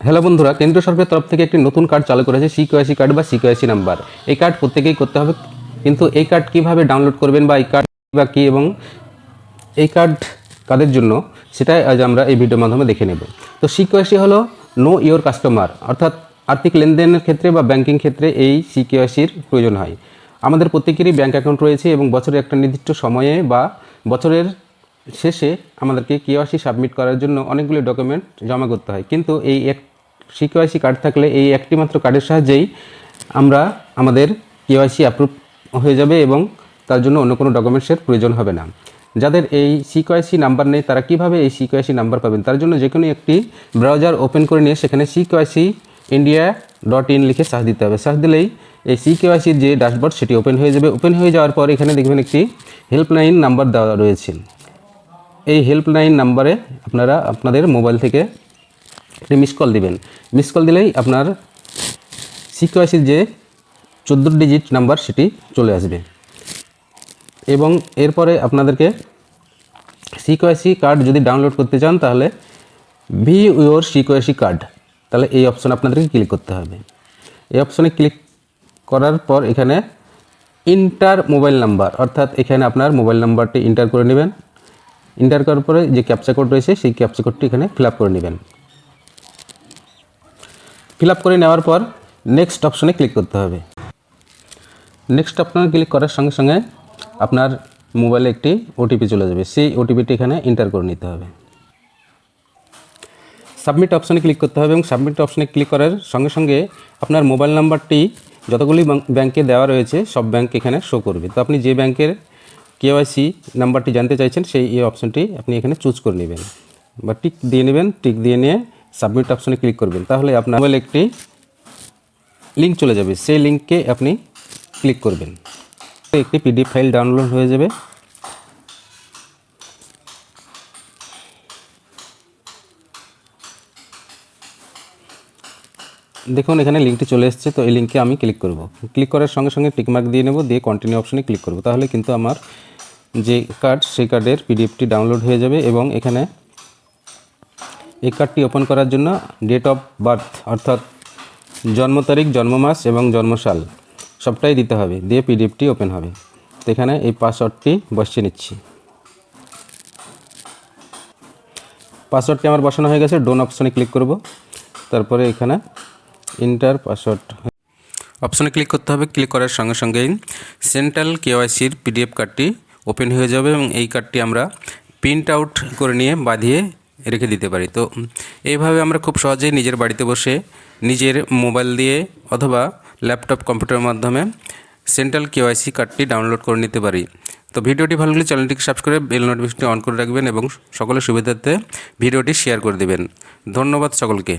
Hello বন্ধুরা কেন্দ্র সরকারের তরফ থেকে একটি নতুন কার্ড চালু করেছে সিকিউআইসি কার্ড বা সিকিউআইসি নাম্বার এই কার্ড প্রত্যেকেই করতে হবে, কিন্তু এই কার্ড কীভাবে ডাউনলোড করবেন বা এই কার্ড বা কী এবং এই কার্ড কাদের জন্য, সেটাই আজ আমরা এই ভিডিওর মাধ্যমে দেখে নেব। তো সিকিউআইসি হলো নো ইওর কাস্টমার অর্থাৎ আর্থিক লেনদেনের ক্ষেত্রে বা ব্যাংকিং ক্ষেত্রে এই সিকিউআইসির প্রয়োজন হয়। আমাদের প্রত্যেকেরই ব্যাঙ্ক অ্যাকাউন্ট রয়েছে এবং বছরের একটা নির্দিষ্ট সময়ে বা বছরের শেষে আমাদেরকে কেওয়াইসি সাবমিট করার জন্য অনেকগুলি ডকুমেন্ট জমা করতে হয়। কিন্তু এই এক সিকিউআইসি কার্ড থাকলে এই একটি মাত্র কার্ডের সাহায্যেই আমরা আমাদের কেওয়াইসি অ্যাপ্রুভ হয়ে যাবে এবং তার জন্য অন্য কোনো ডকুমেন্টসের প্রয়োজন হবে না। যাদের এই সিকিউআইসি নাম্বার নেই, তারা কীভাবে এই সিকিউআইসি নাম্বার পাবেন? তার জন্য যে কোনো একটি ব্রাউজার ওপেন করে নিয়ে সেখানে সিকিউআইসি ইন্ডিয়া ডট ইন লিখে সার্চ দিতে হবে। সার্চ দিলেই এই সিকিউআইসির যে ড্যাশবোর্ড সেটি ওপেন হয়ে যাবে। ওপেন হয়ে যাওয়ার পর এখানে দেখবেন একটি হেল্পলাইন নাম্বার দেওয়া রয়েছে। এই হেল্পলাইন নাম্বারে আপনারা আপনাদের মোবাইল থেকে একটি মিস কল দিবেন। মিস কল দিলেই আপনার সিকিউআইসির যে চোদ্দ ডিজিট নাম্বার সেটি চলে আসবে। এবং এরপরে আপনাদেরকে সিকিউআইসি কার্ড যদি ডাউনলোড করতে চান, তাহলে ভি ইউর সিকিউআইসি কার্ড তাহলে এই অপশন আপনাদেরকে ক্লিক করতে হবে। এই অপশনে ক্লিক করার পর এখানে ইন্টার মোবাইল নাম্বার অর্থাৎ এখানে আপনার মোবাইল নাম্বারটি ইন্টার করে নেবেন। ইন্টার করার পরে যে ক্যাপচা কোড রয়েছে, সেই ক্যাপচা কোডটি এখানে ফিল করে নেবেন। ফিল করে নেওয়ার পর নেক্সট অপশনে ক্লিক করতে হবে। নেক্সট অপশনে ক্লিক করার সঙ্গে সঙ্গে আপনার মোবাইলে একটি ওটিপি চলে যাবে। সেই ওটিপিটি এখানে এন্টার করে নিতে হবে। সাবমিট অপশনে ক্লিক করতে হবে এবং সাবমিট অপশনে ক্লিক করার সঙ্গে সঙ্গে আপনার মোবাইল নাম্বারটি যতগুলি ব্যাংকে দেওয়া রয়েছে, সব ব্যাংক এখানে শো করবে। তো আপনি যে ব্যাংকের কেওয়াইসি নাম্বারটি জানতে চাইছেন, সেই এই অপশনটি আপনি এখানে চুজ করে নেবেন। বা টিক দিয়ে নেবেন টিক দিয়ে নিয়ে সাবমিট অপশনে ক্লিক করবেন। তাহলে আপনার মোবাইলে একটি লিঙ্ক চলে যাবে। সেই লিঙ্কে আপনি ক্লিক করবেন। একটি পিডিএফ ফাইল ডাউনলোড হয়ে যাবে। দেখুন, এখানে লিঙ্কটি চলে এসেছে, তো এই লিঙ্কে আমি ক্লিক করব। ক্লিক করার সঙ্গে সঙ্গে টিকমার্ক দিয়ে নেব, দিয়ে কন্টিনিউ অপশনে ক্লিক করব। তাহলে কিন্তু আমার যে কার্ড, সেই কার্ডের পিডিএফটি ডাউনলোড হয়ে যাবে এবং এখানে এই কার্ডটি ওপেন করার জন্য ডেট অফ বার্থ, অর্থাৎ জন্ম তারিখ, জন্ম মাস এবং জন্মসাল সবটাই দিতে হবে, দিয়ে পিডিএফটি ওপেন হবে। তো এখানে এই পাসওয়ার্ডটি বসিয়ে নিচ্ছি। পাসওয়ার্ডটি আমার বসানো হয়ে গেছে, ডোন অপশনে ক্লিক করব। তারপরে এখানে ইন্টার পাসওয়ার্ড অপশনে ক্লিক করতে হবে, ক্লিক করার সঙ্গে সঙ্গেই সেন্ট্রাল কেওয়াইসির পিডিএফ কার্ডটি ওপেন হয়ে যাবে এবং এই কার্ডটি আমরা প্রিন্ট আউট করে নিয়ে বাঁধিয়ে রেখে দিতে পারি। তো, এইভাবে আমরা খুব সহজেই নিজের বাড়িতে বসে নিজের মোবাইল দিয়ে অথবা ল্যাপটপ কম্পিউটারের মাধ্যমে সেন্ট্রাল কেওয়াইসি কার্ডটি ডাউনলোড করে নিতে পারি। তো, ভিডিওটি ভালো লাগলে চ্যানেলটিকে সাবস্ক্রাইব করে বেল নোটিফিকেশনটি অন করে রাখবেন এবং সকলের সুবিধার্থে ভিডিওটি শেয়ার করে দেবেন। ধন্যবাদ সকলকে।